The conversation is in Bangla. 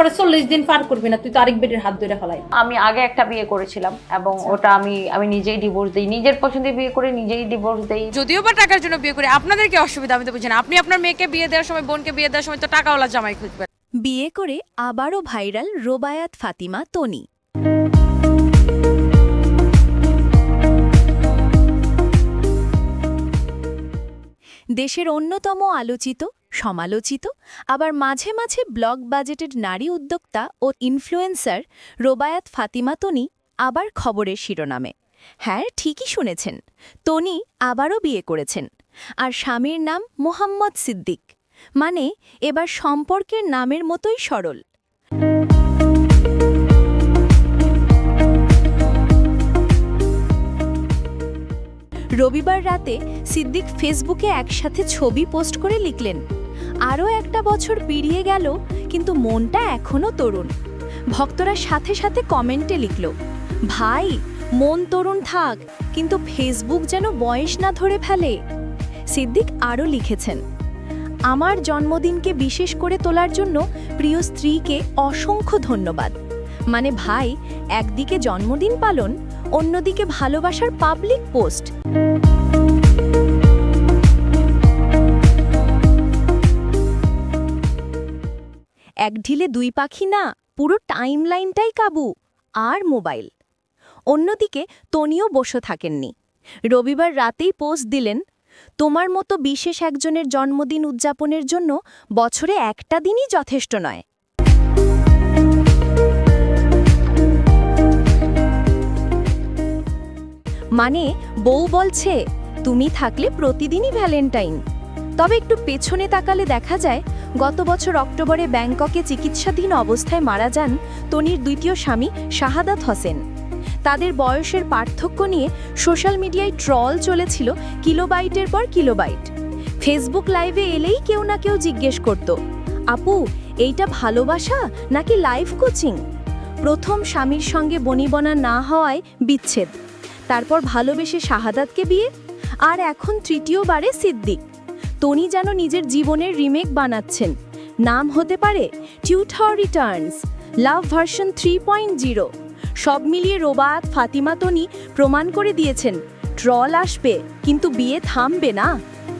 পরে চল্লিশ দিন পার করবি না তুই তো আরেক বেডের হাত ধরে ফেলাই। আমি আগে একটা বিয়ে করেছিলাম এবং ওটা আমি আমি নিজেই ডিভোর্স দিই নিজের পছন্দে বিয়ে করে নিজেই ডিভোর্স দেই। যদিও বা টাকার জন্য বিয়ে করে আপনাদের কি অসুবিধা আমি তো বুঝি না। আপনি আপনার মেয়েকে বিয়ে দেওয়ার সময় বোনকে বিয়ে দেওয়ার সময় তো টাকাওয়ালা জামাই খুঁজবেন। বিয়ে করে আবারও ভাইরাল রোবায়াত ফাতিমা তনি। দেশের অন্যতম আলোচিত সমালোচিত, আবার মাঝে মাঝে ব্লক বাজেটের নারী উদ্যোক্তা ও ইনফ্লুয়েন্সার রোবায়াত ফাতিমা তনি আবার খবরের শিরোনামে। হ্যাঁ ঠিকই শুনেছেন, তনি আবারও বিয়ে করেছেন, আর স্বামীর নাম মোহাম্মদ সিদ্দিক। মানে এবার সম্পর্কের নামের মতোই সরল। রবিবার রাতে সিদ্দিক ফেসবুকে একসাথে ছবি পোস্ট করে লিখলেন আরও একটা বছর পেরিয়ে গেল, কিন্তু মনটা এখনও তরুণ। ভক্তরা সাথে সাথে কমেন্টে লিখল, ভাই, মন তরুণ থাক, কিন্তু ফেসবুক যেন বয়স না ধরে ফেলে। সিদ্দিক আরও লিখেছেন, আমার জন্মদিনকে বিশেষ করে তোলার জন্য প্রিয় স্ত্রীকে অসংখ্য ধন্যবাদ। মানে ভাই, একদিকে জন্মদিন পালন, অন্যদিকে ভালোবাসার পাবলিক পোস্ট এক ঢিলে দুই পাখি না, পুরো টাইমলাইনটাই কাবু, আর মোবাইল। অন্যদিকে তনিও বসে থাকেননি। রবিবার রাতেই পোস্ট দিলেন, তোমার মতো বিশেষ একজনের জন্মদিন উদযাপনের জন্য বছরে একটা দিনই যথেষ্ট নয়। মানে বউ বলছে, তুমি থাকলে প্রতিদিনই ভ্যালেন্টাইন। তবে একটু পেছনে তাকালে দেখা যায়, গত বছর অক্টোবরে ব্যাংককে চিকিৎসাধীন অবস্থায় মারা যান তনির দ্বিতীয় স্বামী শাহাদাত হোসেন। তাদের বয়সের পার্থক্য নিয়ে সোশ্যাল মিডিয়ায় ট্রল চলেছিল কিলোবাইটের পর কিলোবাইট। ফেসবুক লাইভে এলেই কেউ না কেউ জিজ্ঞেস করত, আপু, এইটা ভালোবাসা নাকি লাইভ কোচিং? প্রথম স্বামীর সঙ্গে বনিবনা না হওয়ায় বিচ্ছেদ। তারপর ভালোবেসে শাহাদাতকে বিয়ে, আর এখন তৃতীয়বারে সিদ্দিক। তনি যেন নিজের জীবনের রিমেক বানাচ্ছেন। নাম হতে পারে টিউথর returns love version three point zero সব মিলিয়ে রোবায়াত ফাতিমা, তনি প্রমাণ করে দিয়েছেন ট্রল আসবে, কিন্তু বিয়ে থামবে না।